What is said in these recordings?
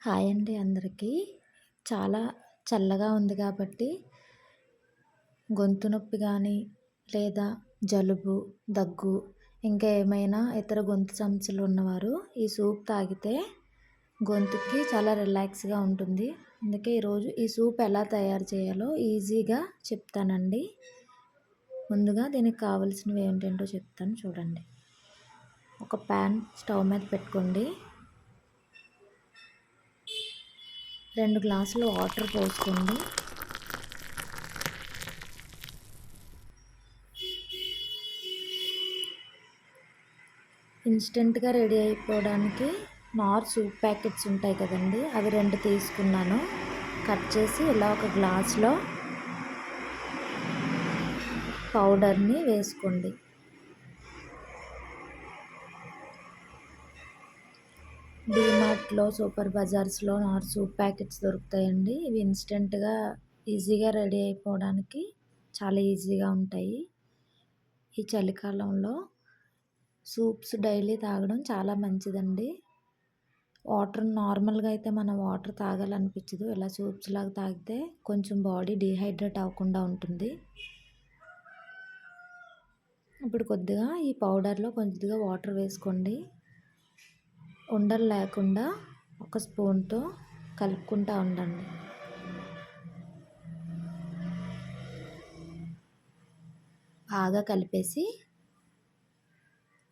Hi అండి అందరికీ. చాలా చల్లగా ఉంది కాబట్టి గొంతు నొప్పి కానీ లేదా జలుబు దగ్గు ఇంకా ఏమైనా ఇతర గొంతు సమస్యలు ఉన్నవారు ఈ సూప్ తాగితే గొంతుకి చాలా రిలాక్స్గా ఉంటుంది. అందుకే ఈరోజు ఈ సూప్ ఎలా తయారు చేయాలో ఈజీగా చెప్తానండి. ముందుగా దీనికి కావాల్సినవి ఏంటంటో చెప్తాను చూడండి. ఒక ప్యాన్ స్టవ్ మీద పెట్టుకోండి. రెండు గ్లాసులు వాటర్ పోసుకోండి ఇన్స్టెంట్గా రెడీ అయిపోవడానికి నార్ సూప్ ప్యాకెట్స్ ఉంటాయి కదండి అవి రెండు తీసుకున్నాను. కట్ చేసి ఇలా ఒక గ్లాస్లో పౌడర్ని వేసుకోండి. డీమార్ట్లో సూపర్ బజార్స్లో నార్ సూప్ ప్యాకెట్స్ దొరుకుతాయండి. ఇవి ఇన్స్టెంట్గా ఈజీగా రెడీ అయిపోవడానికి చాలా ఈజీగా ఉంటాయి. ఈ చలికాలంలో సూప్స్ డైలీ తాగడం చాలా మంచిదండి. వాటర్ నార్మల్గా అయితే మనం వాటర్ తాగాలనిపించదు. ఇలా సూప్స్ లాగా తాగితే కొంచెం బాడీ డీహైడ్రేట్ అవ్వకుండా ఉంటుంది. ఇప్పుడు కొద్దిగా ఈ పౌడర్లో కొద్దిగా వాటర్ వేసుకోండి. ఉండలు లేకుండా ఒక స్పూన్తో కలుపుకుంటూ ఉండండి. బాగా కలిపేసి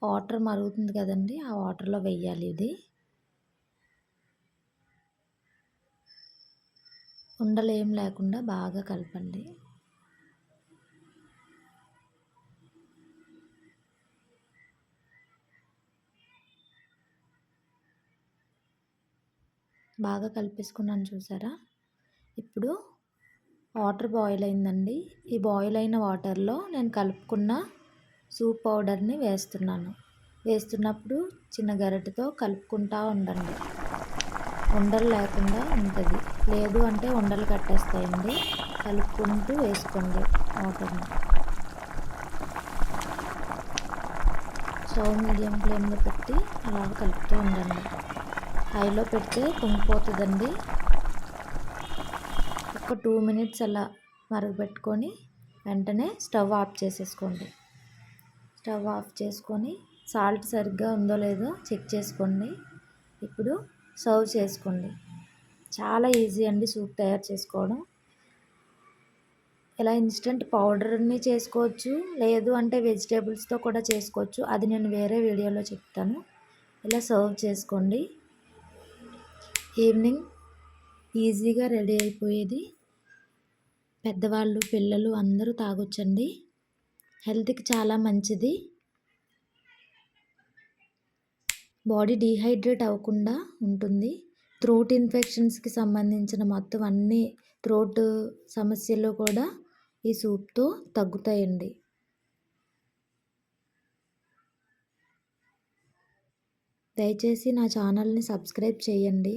వాటర్ మరుగుతుంది కదండి ఆ వాటర్లో వెయ్యాలి ఇది. ఉండలు ఏం లేకుండా బాగా కలపండి. బాగా కలిపేసుకున్నాను చూసారా? ఇప్పుడు వాటర్ బాయిల్ అయిందండి. ఈ బాయిల్ అయిన వాటర్లో నేను కలుపుకున్న సూప్ పౌడర్ని వేస్తున్నాను. వేస్తున్నప్పుడు చిన్న గరిటతో కలుపుకుంటూ ఉండండి. ఉండలు లేకుండా ఉంటుంది. లేదు అంటే ఉండలు కట్టేస్తాయండి. కలుపుకుంటూ వేసుకోండి వాటర్ని. స్టవ్ మీడియం ఫ్లేమ్లో పెట్టి అలా కలుపుతూ ఉండండి. హైలో పెడితే పొంగిపోతుందండి ఒక టూ మినిట్స్ అలా మరగబెట్టుకొని వెంటనే స్టవ్ ఆఫ్ చేసేసుకోండి. స్టవ్ ఆఫ్ చేసుకొని సాల్ట్ సరిగ్గా ఉందో లేదో చెక్ చేసుకోండి. ఇప్పుడు సర్వ్ చేసుకోండి. చాలా ఈజీ అండి సూప్ తయారు చేసుకోవడం. ఇలా ఇన్స్టెంట్ పౌడర్ని చేసుకోవచ్చు లేదు అంటే వెజిటేబుల్స్తో కూడా చేసుకోవచ్చు. అది నేను వేరే వీడియోలో చెప్తాను. ఇలా సర్వ్ చేసుకోండి. ఈవినింగ్ ఈజీగా రెడీ అయిపోయేది. పెద్దవాళ్ళు పిల్లలు అందరూ తాగొచ్చండి. హెల్త్కి చాలా మంచిది. బాడీ డీహైడ్రేట్ అవ్వకుండా ఉంటుంది. థ్రోట్ ఇన్ఫెక్షన్స్కి సంబంధించిన మొత్తం అన్ని థ్రోట్ సమస్యలు కూడా ఈ సూప్తో తగ్గుతాయండి. దయచేసి నా ఛానల్ని సబ్స్క్రైబ్ చేయండి.